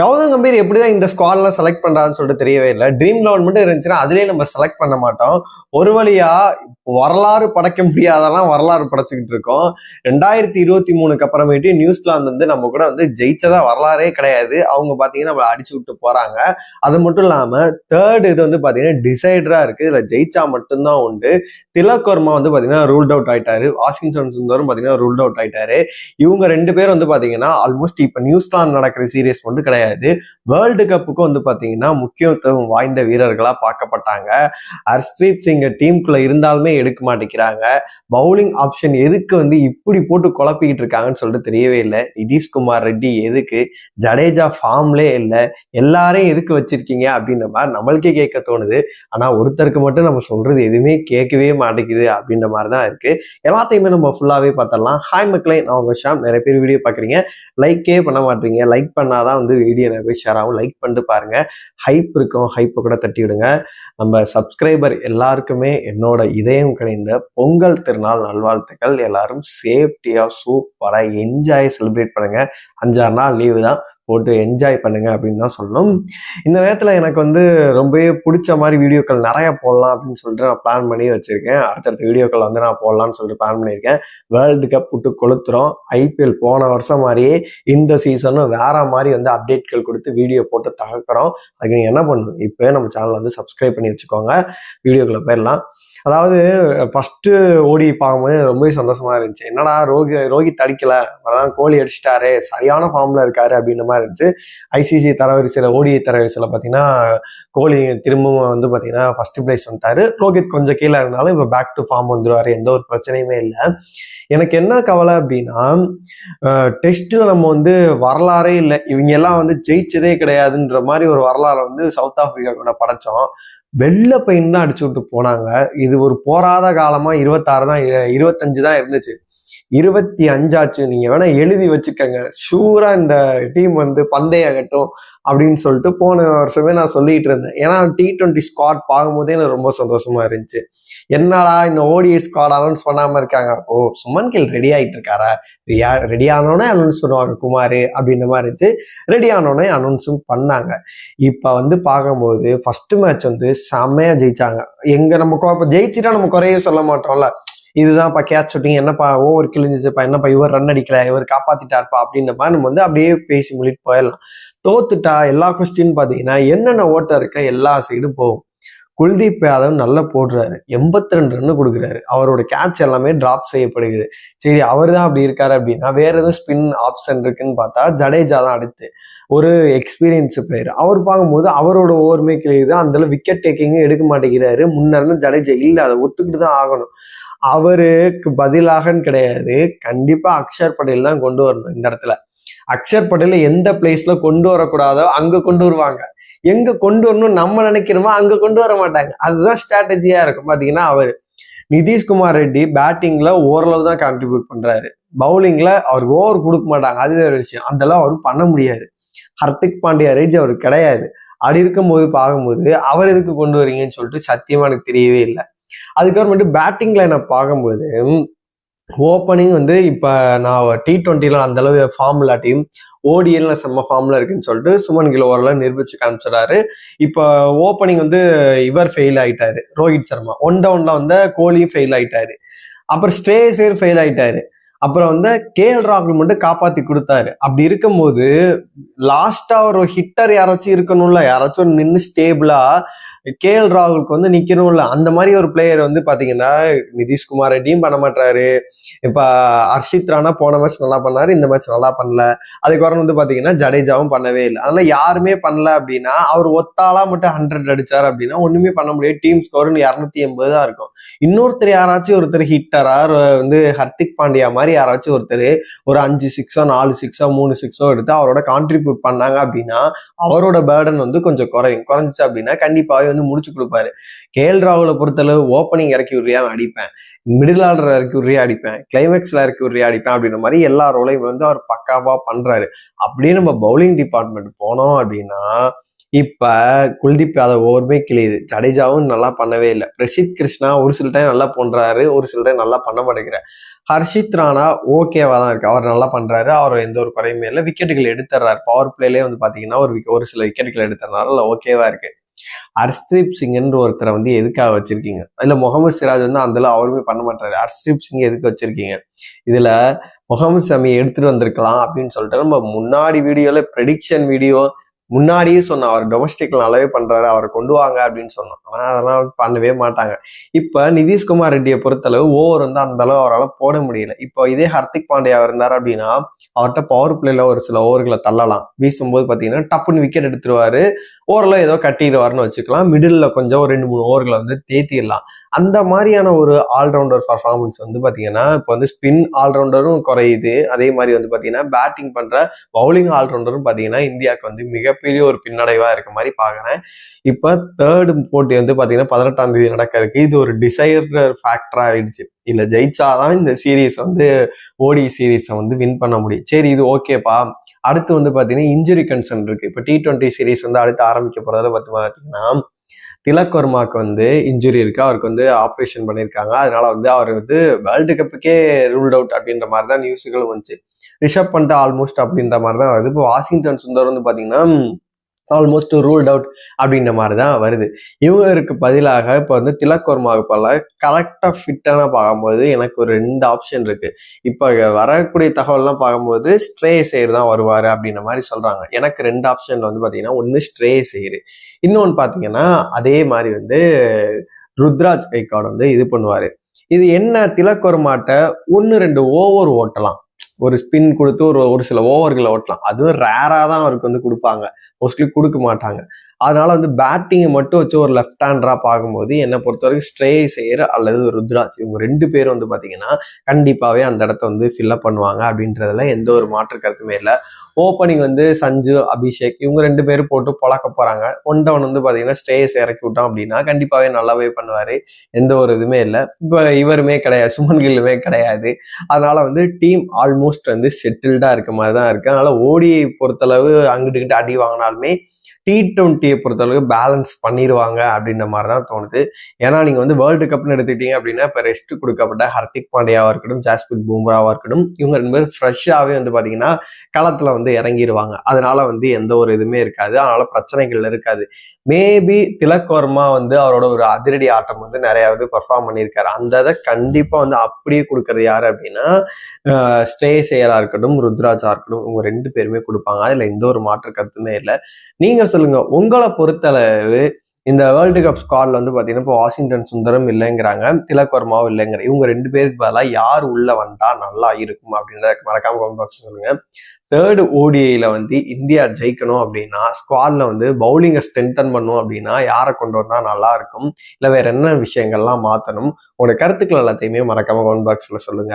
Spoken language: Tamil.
கௌதம் கம்பீர் எப்படிதான் இந்த ஸ்குவாட்லாம் செலக்ட் பண்ணுறான்னு சொல்லிட்டு தெரியவே இல்லை. ட்ரீம் லெவன் மட்டும் இருந்துச்சுன்னா அதுலயே நம்ம செலக்ட் பண்ண மாட்டோம். ஒரு வழியாக வரலாறு படைக்க முடியாதெல்லாம் வரலாறு படைச்சுக்கிட்டு இருக்கோம். ரெண்டாயிரத்தி இருபத்தி மூணுக்கு அப்புறமேட்டு நியூசிலாந்து வந்து நம்ம கூட வந்து ஜெயிச்சதா வரலாறே கிடையாது. அவங்க பார்த்தீங்கன்னா நம்மளை அடிச்சு விட்டு போகிறாங்க அது மட்டும் இல்லாமல் தேர்ட் இது வந்து பார்த்தீங்கன்னா டிசைடராக இருக்குது இதில் ஜெயிச்சா மட்டும்தான் உண்டு. திலக் வர்மா வந்து பார்த்தீங்கன்னா ரூல்ட் அவுட் ஆயிட்டாரு. வாஷிங்டன் சுந்தரும் பார்த்தீங்கன்னா ரூல்ட் அவுட் ஆயிட்டாரு. இவங்க ரெண்டு பேரும் வந்து பார்த்தீங்கன்னா ஆல்மோஸ்ட் இப்போ நியூசிலாந்து நடக்கிற சீரியஸ் மட்டும் கிடையாது. வேர்ல்டு கப்புக்கும் வந்து பார்த்தீங்கன்னா முக்கியத்துவம் வாய்ந்த வீரர்களாக பார்க்கப்பட்டாங்க. ஹர்ஸ்தீப் சிங் டீமுக்குள்ளே இருந்தாலுமே எடுக்க மாட்டேங்கிறாங்க. பவுலிங் ஆப்ஷன் எதுக்கு வந்து இப்படி போட்டு குழப்பிக்கிட்டு இருக்காங்கன்னு சொல்லிட்டு தெரியவே இல்லை. நிதிஷ்குமார் ரெட்டி எதுக்கு? ஜடேஜா ஃபார்ம்லே இல்லை. எல்லாரையும் எதுக்கு வச்சிருக்கீங்க அப்படின்ற மாதிரி நம்மளுக்கே கேட்க தோணுது. ஆனால் ஒருத்தருக்கு மட்டும் நம்ம சொல்றது எதுவுமே கேட்கவே மாட்டேங்குது அப்படின்ற மாதிரி தான் இருக்கு. எல்லாத்தையுமே நம்ம ஃபுல்லாகவே பார்த்துடலாம். ஹாய் மக்களே நான் உங்கள் ஷாம். நிறைய பேர் வீடியோ பார்க்குறீங்க. லைக்கே பண்ண மாட்டீங்க. லைக் பண்ணாதான் வந்து வீடியோ நிறைய போய் ஷேர் ஆகும். லைக் பண்ணிட்டு பாருங்கள் ஹைப் இருக்கும். ஹைப்பை கூட தட்டி விடுங்க நம்ம சப்ஸ்கிரைபர் எல்லாருக்குமே என்னோட இதயம் கிடைந்த பொங்கல் திருநாள் நல்வாழ்த்துக்கள். எல்லாரும் சேஃப்டியாக சூப்பராக என்ஜாய் செலிப்ரேட் பண்ணுங்கள் அஞ்சாறு நாள் லீவு தான். போட்டு என்ஜாய் பண்ணுங்க அப்படின்னு தான் சொல்லணும். இந்த நேரத்தில் எனக்கு வந்து ரொம்பவே பிடிச்ச மாதிரி வீடியோக்கள் நிறைய போடலாம் அப்படின்னு சொல்லிட்டு நான் பிளான் பண்ணி வச்சிருக்கேன். அடுத்தடுத்த வீடியோக்கள் வந்து நான் போடலாம்னு சொல்லிட்டு பிளான் பண்ணியிருக்கேன். வேர்ல்டு கப் விட்டு கொளுத்துறோம். ஐபிஎல் போன வருஷம் மாதிரியே இந்த சீசனும் வேற மாதிரி வந்து அப்டேட்கள் கொடுத்து வீடியோ போட்டு தகர்க்குறோம். அதுக்கு நீங்கள் என்ன பண்ணணும்? இப்போவே நம்ம சேனலை வந்து சப்ஸ்கிரைப் பண்ணி வச்சுக்கோங்க. வீடியோக்களை போயிடலாம். அதாவது ஃபஸ்ட்டு ஓடி பார்க்கும்போது ரொம்பவே சந்தோஷமா இருந்துச்சு. என்னடா ரோகி ரோகி தடிக்கல. அதான் கோலி அடிச்சிட்டாரு. சரியான ஃபார்ம்ல இருக்காரு அப்படின்ற மாதிரி இருந்துச்சு. ஐசிசி தரவரிசையில் ஓடி தரவரிசையில் பார்த்தீங்கன்னா கோலி திரும்பவும் வந்து பார்த்தீங்கன்னா ஃபஸ்ட்டு பிளேஸ் வந்துட்டாரு. ரோஹித் கொஞ்சம் கீழே இருந்தாலும் இப்போ பேக் டு ஃபார்ம் வந்துடுவார் எந்த ஒரு பிரச்சனையுமே இல்லை. எனக்கு என்ன கவலை அப்படின்னா டெஸ்ட்டில் நம்ம வந்து வரலாறே இல்லை. இவங்க எல்லாம் வந்து ஜெயிச்சதே கிடையாதுன்ற மாதிரி ஒரு வரலாறை வந்து சவுத் ஆப்பிரிக்கா கூட படைச்சோம். வெள்ளை பையன் தான் அடிச்சு விட்டு போனாங்க. இது ஒரு போராத காலமா இருபத்தாறு தான் இருபத்தஞ்சு தான் இருந்துச்சு. இருபத்தி அஞ்சாச்சு. நீங்க வேணா எழுதி வச்சுக்கோங்க. ஷூரா இந்த டீம் வந்து பந்தயாகட்டும் அப்படின்னு சொல்லிட்டு போன வருஷமே நான் சொல்லிட்டு இருந்தேன். ஏன்னா டி ட்வெண்ட்டி ஸ்குவாட் பார்க்கும்போதே எனக்கு ரொம்ப சந்தோஷமா இருந்துச்சு. என்னடா இந்த ஓடிஐ ஸ்குவாட் அனௌன்ஸ் பண்ணாம இருக்காங்க? ஓ சுமன் கில் ரெடி ஆயிட்டு இருக்காரா? ரெடியா ரெடி ஆனோடனே அனௌன்ஸ் பண்ணுவாங்க குமார் அப்படின்ற மாதிரி இருந்துச்சு. ரெடி ஆனோடனே அனௌன்ஸும் பண்ணாங்க. இப்போ வந்து பார்க்கும்போது ஃபர்ஸ்ட் மேட்ச் வந்து செம்மையா ஜெயிச்சாங்க. எங்க நம்ம இப்போ ஜெயிச்சுட்டா ஜெயிச்சிட்டா நம்ம குறைய சொல்ல மாட்டோம்ல. இதுதான்ப்பா கேட்ச் ஷூட்டிங் என்னப்பா ஓவர் கிழிஞ்சிச்சுப்பா என்னப்பா இவர் ரன் அடிக்கல இவர் காப்பாத்திட்டாருப்பா அப்படின்ற மாதிரி நம்ம வந்து அப்படியே பேசி முடிட்டு போயிடலாம். தோத்துட்டா எல்லா கொஸ்டின் பார்த்தீங்கன்னா என்னென்ன ஓட்டம் இருக்க எல்லா சைடும் போகும். குல்தீப் யாதவ் நல்லா போடுறாரு. எண்பத்தி ரெண்டு ரன்னு கொடுக்குறாரு. அவரோட கேட்ச் எல்லாமே டிராப் செய்யப்படுகிறது. சரி அவர் தான் அப்படி இருக்காரு அப்படின்னா வேற எதுவும் ஸ்பின் ஆப்ஷன் இருக்குன்னு பார்த்தா ஜடேஜா தான் அடுத்து ஒரு எக்ஸ்பீரியன்ஸ் பிளேயர் அவர் பார்க்கும்போது அவரோட ஓவருமே கிளியுது அந்த விக்கெட் டேக்கிங்கும் எடுக்க மாட்டேங்கிறாரு. முன்னர்னு ஜடேஜா இல்லை. அதை ஒத்துக்கிட்டு தான் ஆகணும். அவருக்கு பதிலாகன்னு கிடையாது. கண்டிப்பா அக்ஷர் பட்டேல் தான் கொண்டு வரணும் இந்த இடத்துல. அக்ஷர் பட்டேல் எந்த பிளேஸ்ல கொண்டு வரக்கூடாதோ அங்க கொண்டு வருவாங்க. எங்க கொண்டு வரணும்னு நம்ம நினைக்கிறோமோ அங்க கொண்டு வர மாட்டாங்க. அதுதான் ஸ்ட்ராட்டஜியா இருக்கும். பாத்தீங்கன்னா அவர். நிதிஷ்குமார் ரெட்டி பேட்டிங்ல ஓரளவு தான் கான்ட்ரிபியூட் பண்றாரு. பவுலிங்ல அவருக்கு ஓவர் கொடுக்க மாட்டாங்க. அது வேற விஷயம். அதெல்லாம் அவர் பண்ண முடியாது. ஹர்திக் பாண்டியா ரேஜ் அவர் கிடையாது. அப்படி இருக்கும்போது பார்க்கும்போது அவர் எதுக்கு கொண்டு வரீங்கன்னு சொல்லிட்டு சத்தியமா எனக்கு தெரியவே இல்லை. அதுக்கப்புறமேட்டு பேட்டிங் லைனை பார்க்கும்போது ஓப்பனிங் வந்து இப்போ நான் டி டுவெண்ட்டிலாம் அந்த அளவு ஃபார்ம் இல்லாட்டியும் ஓடிஎல்ல செம்ம ஃபார்மில் இருக்குன்னு சொல்லிட்டு சுமன் கில் ஓரளவு நிரூபிச்சு காமிச்சிடாரு இப்போ ஓப்பனிங் வந்து இவர் ஃபெயில் ஆகிட்டாரு ரோஹித் சர்மா. ஒன் டவுனில் வந்து கோலியும் ஃபெயில் ஆகிட்டாரு அப்புறம் ஸ்ட்ரேசர் ஃபெயில் ஆயிட்டாரு. அப்புறம் வந்து கேஎல் ராகுல் மட்டும் காப்பாத்தி கொடுத்தாரு. அப்படி இருக்கும்போது லாஸ்டா ஒரு ஹிட்டர் யாராச்சும் இருக்கணும்ல யாராச்சும் நின்று ஸ்டேபிளா கே எல் ராகுலுக்கு வந்து நிக்கணும்ல அந்த மாதிரி ஒரு பிளேயர் வந்து பாத்தீங்கன்னா நிதிஷ்குமார் ரெட்டியும் பண்ண மாட்டாரு இப்ப ஹர்ஷித் ராணா போன மேட்ச் நல்லா பண்ணாரு இந்த மேட்ச் நல்லா பண்ணல. அதுக்கப்புறம் வந்து பாத்தீங்கன்னா ஜடேஜாவும் பண்ணவே இல்லை. அதனால யாருமே பண்ணல அப்படின்னா அவர் ஒத்தாலா மட்டும் ஹண்ட்ரட் அடிச்சார் அப்படின்னா ஒண்ணுமே பண்ண முடியாது. டீம் ஸ்கோர்னு இரநூத்தி எண்பது தான் இருக்கும். இன்னொருத்தர் யாராச்சும் ஒருத்தர் ஹிட்டரா வந்து ஹர்திக் பாண்டியா மாதிரி யாராச்சும் ஒருத்தர் ஒரு அஞ்சு சிக்ஸோ நாலு சிக்ஸோ மூணு சிக்ஸோ எடுத்து அவரோட கான்ட்ரிபியூட் பண்ணாங்க அப்படின்னா அவரோட பேர்டன் வந்து கொஞ்சம் குறையும். குறைஞ்சிச்சு அப்படின்னா கண்டிப்பாவே வந்து முடிச்சு கொடுப்பாரு. கேஎல் ராகுலை பொறுத்தளவு ஓப்பனிங் இறக்கி விடுறியா? நான் அடிப்பேன். மிடில் ஆர்டர் இறக்கி விடுறியா? அடிப்பேன். கிளைமேக்ஸில் இறக்கி விடுறியா? அடிப்பேன். அப்படின்ற மாதிரி எல்லா ரோலையும் வந்து அவர் பக்காவாக பண்ணுறாரு அப்படியே நம்ம பவுலிங் டிபார்ட்மெண்ட் போனோம் அப்படின்னா இப்போ குல்தீப் யாதவ் ஓவருமே கிளியுது ஜடேஜாவும் நல்லா பண்ணவே இல்லை. பிரசித் கிருஷ்ணா ஒரு சில டைம் நல்லா பண்ணுறாரு ஒரு சில டைம் நல்லா பண்ண மாட்டேங்கிறார். ஹர்ஷித் ராணா ஓகேவாக தான் இருக்கு. அவர் நல்லா பண்ணுறாரு அவர் எந்த ஒரு குறையுமே இல்லை. விக்கெட்டுகள் எடுத்துறாரு பவர் பிளேலேயே வந்து பார்த்தீங்கன்னா ஒரு ஒரு சில விக்கெட்டுகள் எடுத்துறாரு ஓகேவாக இருக்குது ஹர்ஷ்தீப் சிங்ன்ற ஒருத்தரை வந்து எதுக்காக வச்சிருக்கீங்க? இல்ல முகமது சிராஜ் வந்து அந்த அவருமே பண்ண மாட்டாரு. ஹர்ஷ்தீப் சிங் எதுக்கு வச்சிருக்கீங்க? இதுல முகமது ஷமி எடுத்துட்டு வந்திருக்கலாம் அப்படின்னு சொல்லிட்டு நம்ம முன்னாடி வீடியோல ப்ரெடிக்ஷன் வீடியோ முன்னாடியே சொன்னோம். அவர் டொமஸ்டிக் நல்லாவே பண்றாரு. அவரை கொண்டு வாங்க அப்படின்னு சொன்னோம். ஆனா அதெல்லாம் பண்ணவே மாட்டாங்க. இப்ப நிதிஷ்குமார் ரெட்டியை பொறுத்தளவு ஓவர் வந்து அந்த அளவு அவரால் போட முடியல. இப்போ இதே ஹர்திக் பாண்டியா இருந்தார் அப்படின்னா அவர்கிட்ட பவர் பிளேல ஒரு சில ஓவர்களை தள்ளலாம். வீசும்போது பாத்தீங்கன்னா டப்புன்னு விக்கெட் எடுத்துருவாரு. ஓவரில் ஏதோ கட்டிடுவார்னு வச்சுக்கலாம். மிடில் கொஞ்சம் ஒரு ரெண்டு மூணு ஓவர்களை வந்து தேத்திடலாம். அந்த மாதிரியான ஒரு ஆல்ரவுண்டர் பர்ஃபார்மன்ஸ் வந்து பார்த்தீங்கன்னா இப்போ வந்து ஸ்பின் ஆல்ரவுண்டரும் குறையுது. அதே மாதிரி வந்து பார்த்தீங்கன்னா பேட்டிங் பண்ணுற பவுலிங் ஆல்ரவுண்டரும் பார்த்தீங்கன்னா இந்தியாவுக்கு வந்து மிகப்பெரிய ஒரு பின்னடைவாக இருக்க மாதிரி பார்க்குறேன் இப்போ தேர்டு போட்டி வந்து பார்த்தீங்கன்னா பதினெட்டாம் தேதி நடக்க இருக்கு இது ஒரு டிசைர் ஃபேக்டராக ஆயிடுச்சு. இல்லை ஜெயிச்சாதான் இந்த சீரீஸ் வந்து ஓடி சீரீஸை வந்து வின் பண்ண முடியும். சரி இது ஓகேப்பா அடுத்து வந்து பார்த்தீங்கன்னா இன்ஜுரி கன்சர்ன் இருக்குது இப்போ டி டுவெண்ட்டி சீரீஸ் வந்து அடுத்து ஆரம்பிக்க போறதுல பார்த்து பார்த்தீங்கன்னா திலக் வர்மாவுக்கு வந்து இன்ஜுரி இருக்குது அவருக்கு வந்து ஆப்ரேஷன் பண்ணியிருக்காங்க அதனால வந்து அவர் வந்து வேர்ல்டு கப்புக்கே ரூல்ட் அவுட் அப்படின்ற மாதிரி தான் நியூஸுகளும் வந்துச்சு. ரிஷப் பண்ணிட்டு ஆல்மோஸ்ட் அப்படின்ற மாதிரி தான் வருது. இப்போ வாஷிங்டன் சுந்தர் வந்து பார்த்தீங்கன்னா ஆல்மோஸ்ட் ரூல்ட் அவுட் அப்படின்ற மாதிரி தான் வருது. இவருக்கு பதிலாக இப்போ வந்து திலக் வர்மாவுக்கு கரெக்டாக ஃபிட்டான பார்க்கும்போது எனக்கு ஒரு ரெண்டு ஆப்ஷன் இருக்கு. இப்போ வரக்கூடிய தகவல்லாம் பார்க்கும்போது ஸ்ட்ரே சேர் தான் வருவார் அப்படின்ற மாதிரி சொல்றாங்க. எனக்கு ரெண்டு ஆப்ஷன்ல வந்து பார்த்தீங்கன்னா ஒன்று ஸ்ட்ரே சேர் இன்னொன்று பார்த்தீங்கன்னா அதே மாதிரி வந்து ருத்ராஜ் கைக்காட் வந்து இது பண்ணுவார். இது என்ன? திலக்கொருமாட்டை ஒன்று ரெண்டு ஓவர் ஓட்டலாம். ஒரு ஸ்பின் கொடுத்து ஒரு ஒரு சில ஓவர்களை ஓட்டலாம். அதுவும் ரேராக தான் அவருக்கு வந்து கொடுப்பாங்க. மோஸ்ட்லி கொடுக்க மாட்டாங்க. அதனால வந்து பேட்டிங்கை மட்டும் வச்சு ஒரு லெஃப்ட் ஹேண்டரா பார்க்கும்போது என்னை பொறுத்த வரைக்கும் ஸ்ட்ரேயை செய்கிற அல்லது ருத்ராஜ் இவங்க ரெண்டு பேரும் வந்து பார்த்தீங்கன்னா கண்டிப்பாகவே அந்த இடத்த வந்து ஃபில்லப் பண்ணுவாங்க அப்படின்றதுல எந்த ஒரு மாற்று கருத்துமே இல்லை. ஓப்பனிங் வந்து சஞ்சு அபிஷேக் இவங்க ரெண்டு பேரும் போட்டு பழக்க போகிறாங்க ஒன் டவுன் வந்து பார்த்தீங்கன்னா ஸ்டேஸ் இறக்கி விட்டோம் அப்படின்னா கண்டிப்பாகவே நல்லாவே பண்ணுவார். எந்த ஒரு இதுவுமே இல்லை. இப்போ இவருமே கிடையாது சுமன் கில்லுமே கிடையாது. அதனால வந்து டீம் ஆல்மோஸ்ட் வந்து செட்டில்டாக இருக்க மாதிரி தான் இருக்குது அதனால் ஓடியை பொறுத்தளவு அங்கிட்டு இங்கிட்டு அடி வாங்கினாலுமே டி டுவெண்ட்டியை பொறுத்தளவுக்கு பேலன்ஸ் பண்ணிடுவாங்க அப்படின்ற மாதிரி தான் தோணுது. ஏன்னா நீங்கள் வந்து வேர்ல்டு கப்னு எடுத்துக்கிட்டீங்க அப்படின்னா இப்போ ரெஸ்ட் கொடுக்கப்பட்ட ஹர்திக் பாண்டியாவாக இருக்கட்டும் ஜாஸ்பித் பூம்ராவாக இருக்கட்டும் இவங்க ரெண்டு பேரும் ஃப்ரெஷ்ஷாகவே வந்து பார்த்தீங்கன்னா களத்தில் வந்து இறங்கிடுவாங்க அதனால வந்து எந்த ஒரு இதுவுமே இருக்காது. அதனால பிரச்சனைகள் இருக்காது. மேபி திலக் வர்மா வந்து அவரோட ஒரு அதிரடி ஆட்டம் வந்து நிறைய வந்து பெர்ஃபார்ம் பண்ணியிருக்காரு. அந்த இதை கண்டிப்பாக வந்து அப்படியே கொடுக்கறது யார் அப்படின்னா ஸ்டே செய்யறா இருக்கட்டும் ருத்ராஜா இருக்கட்டும் இவங்க ரெண்டு பேருமே கொடுப்பாங்க. அதில் எந்த ஒரு மாற்று கருத்துமே இல்லை. நீங்க சொல்லுங்க உங்களை பொறுத்தளவு இந்த வேர்ல்டு கப் ஸ்குவாட்ல வந்து பாத்தீங்கன்னா இப்போ வாஷிங்டன் சுந்தரம் இல்லைங்கிறாங்க திலக் வர்மாவும் இல்லைங்கிற இவங்க ரெண்டு பேருக்கு பதிலாக யார் உள்ள வந்தா நல்லா இருக்கும் அப்படின்றத மறக்காம கமெண்ட் பாக்ஸ் சொல்லுங்க. தேர்டு ஓடிஐல வந்து இந்தியா ஜெயிக்கணும் அப்படின்னா ஸ்குவாட்ல வந்து பவுலிங்கை ஸ்ட்ரென்தன் பண்ணும் அப்படின்னா யாரை கொண்டு வந்தா நல்லா இருக்கும் இல்லை வேற என்ன விஷயங்கள்லாம் மாத்தணும் உங்களோட கருத்துக்கள் எல்லாத்தையுமே மறக்காம கமெண்ட் பாக்ஸ்ல சொல்லுங்க.